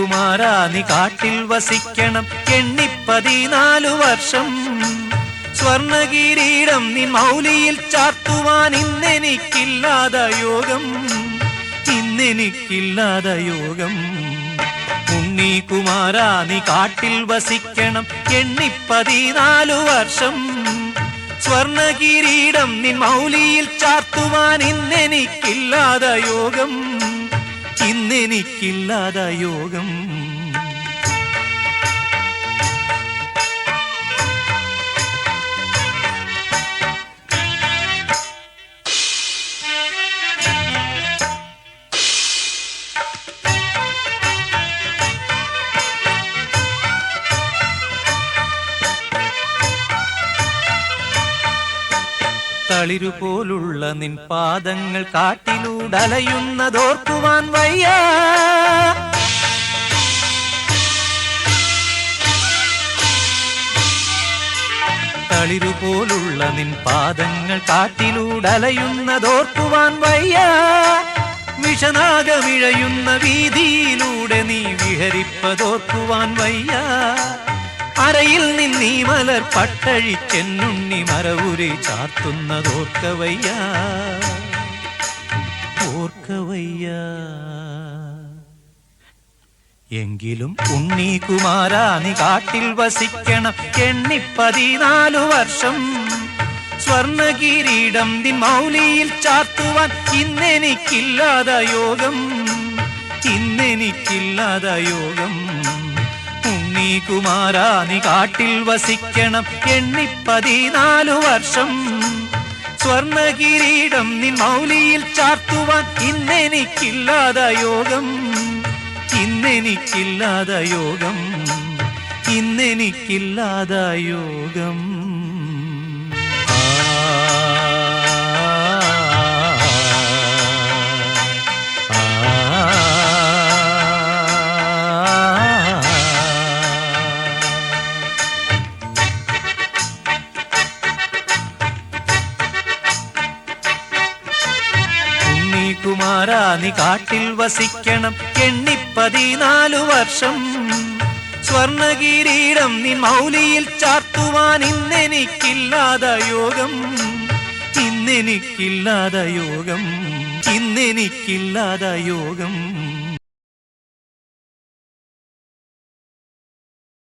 കുമാരാ നീ കാട്ടിൽ വസിക്കണം. എണ്ണി എണ്ണിപ്പതിനാലു വർഷം. സ്വർണകിരീടം നിൻ മൗലിയിൽ ചാർത്തുവാൻ ഇന്നെനിക്കില്ലാത യോഗം. ഇന്നെനിക്കില്ലാത യോഗം. ഉണ്ണി കുമാരാ നീ കാട്ടിൽ വസിക്കണം. എണ്ണി എണ്ണിപ്പതിനാലു വർഷം. സ്വർണകിരീടം നിൻ മൗലിയിൽ ചാർത്തുവാൻ ഇന്നെനിക്കില്ലാത യോഗം. ഇന്നെനിക്കില്ലാത യോഗം. തളിരുപോലുള്ള നിൻ പാദങ്ങൾ കാട്ടിലൂടലയുന്നതോർക്കുവാൻ വയ്യ. തളിരുപോലുള്ള നിൻ പാദങ്ങൾ കാട്ടിലൂടലയുന്നതോർക്കുവാൻ വയ്യ. വിഷനാഗമിഴയുന്ന വീതിയിലൂടെ നീ വിഹരിപ്പതോർക്കുവാൻ വയ്യ. അരയിൽ നിന്നീ മലർ പട്ടഴിച്ചെന്നുണ്ണി മറവുരി ചാർത്തുന്നതോർക്കവയ്യ. ഓർക്കവയ്യ. എങ്കിലും ഉണ്ണി കുമാരാനി കാട്ടിൽ വസിക്കണം. എണ്ണി പതിനാലു വർഷം സ്വർണകിരീടം നിൻ മൗലിയിൽ ചാർത്തുവാൻ ഇന്നെനിക്കില്ലാത യോഗം. ഇന്നെനിക്കില്ലാത യോഗം. ഉണ്ണി കുമാര നീ കാട്ടിൽ വസിക്കണം. എണ്ണി പതിനാലു വർഷം. സ്വർണകിരീടം നിൻ മൗലിയിൽ ചാർത്തുവാൻ ഇന്നെനിക്കില്ലാത യോഗം. ഇന്നെനിക്കില്ലാത യോഗം. ഇന്നെനിക്കില്ലാത യോഗം. ഉണ്ണി കുമാരാ നീ കാട്ടിൽ വസിക്കണം. എണ്ണിപ്പതിനാലു വർഷം. സ്വർണകിരീടം നിൻ മൗലിയിൽ ചാർത്തുവാൻ ഇന്നെനിക്കില്ലാത യോഗം. ഇന്നെനിക്കില്ലാത യോഗം. ഇന്നെനിക്കില്ലാത യോഗം.